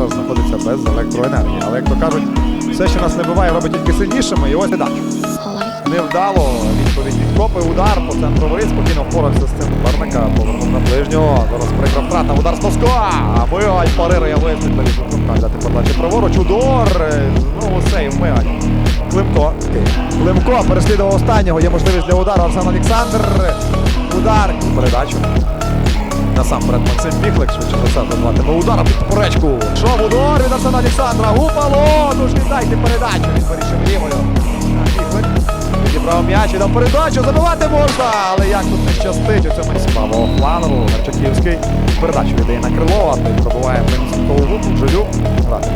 Зараз знаходиться без електроенергії. Але як то кажуть, все, що нас не буває, робить тільки сильнішими. І ось передачу. Невдало відповідь від копи, удар по центру воріт, спокійно впорався з цим Барника, повернув на ближнього. Зараз прикра втрата, удар з носка. Мигаль парирує висвітлив від Кумка. Дати передачі праворуч, удар. Знову сейв Мигаль. Климко. Климко переслідував останнього. Є можливість для удару. Арсен Олександр. Удар. Передачу. Насамперед Максим Піхлик, швидше за все задаватиме удар під поречку. Шов удар від Арсена Олександра. Гупало! Ж віддайте передачу. Він вирішив лівою. Піхлик. Відібрав м'яч і дав передачу. Забивати можна, але як тут не щастить у цьому з правого флангу. Гарчаківський передачу віддає на Крилова. Той пробиває принципову губу. Жилю. Грати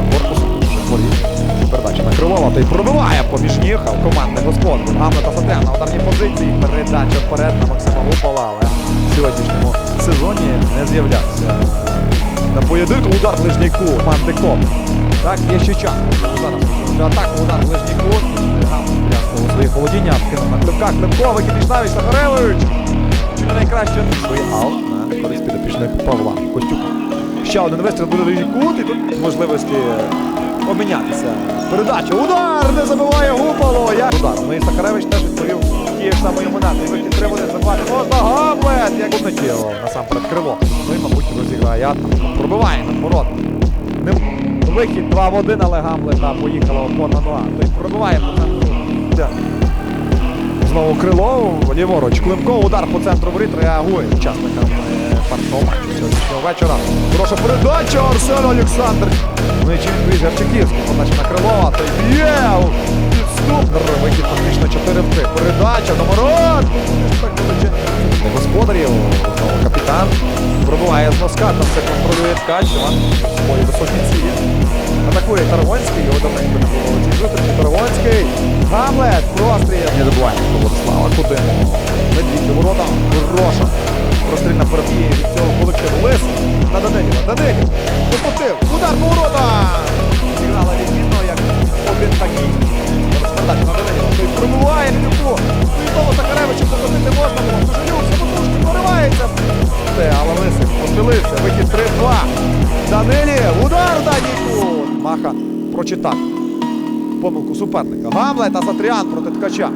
Крилова. Пробиває поміж ніг. Командний господар. Гамлета Сатрян на ударній позиції. Передача вперед на Максима Гупала. Але в сьогоднішньому сезоні не з'являвся. На поєдинку удар ближній кут. Так, є ще час. Зараз атака, удар ближній кут. Гамлет у свої володіння. Вкинув на Климка. Климко, викидиш навіть Сахаревич. Чи не найкраще? Аут на користь підопічних Павла Костюка. Ще один вистріл буде ближній кут. І тут можливості обмінятися. Передача. Удар! Не забиває Гупало. Як удар. Ну і Сахаревич теж відповів тієї ж. І вихід треба не забивати. Можна Гамлет! Як полетіло насамперед крило. Ну мабуть, розіграє атаку. Пробиває на ворот. Не вихід 2 в 1, але Гамлета поїхала опорна нога. Тобто пробиває по центру. Знову крило, ліворуч. Климко, удар по центру воріт реагує учасникам е, першого сьогоднішнього вечора. Хороша передача Арсен Олександр. Кріс Гарчаківський. Подача на Крилова. Той б'є. Підступ. Вихід фактично 4 в 3. Передача до ворот. Так господарів. Знову капітан. Пробиває з носка. Там все контролює ткач. Іван свої високі цілі. Атакує Таргонський. Його давненько не було цій зустрічі. Таргонський. Гамлет. Простріл. Не добуває Владислава. Куди? Медвідь ворота. Хороша. Удар. Маха прочитав помилку суперника. Гамлет, Асатріан проти ткача.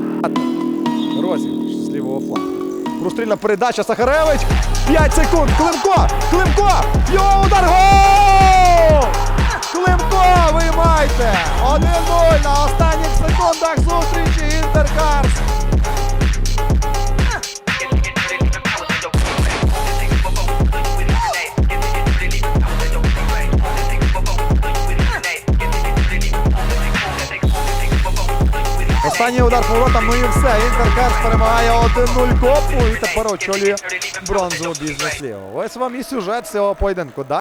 Розіграш з лівого флангу. Прострільна передача Сахаревич. 5 секунд. Климко! Климко! Його удар! Гол! Климко! Виймайте! 1-0 на останніх секундах зустрічі Інтеркарс. Останній удар поворотом, ну і все. Інтеркарс перемагає 1-0 копу і тепер очолює бронзову бізнес лігу. Ось вам і сюжет цього поєдинку.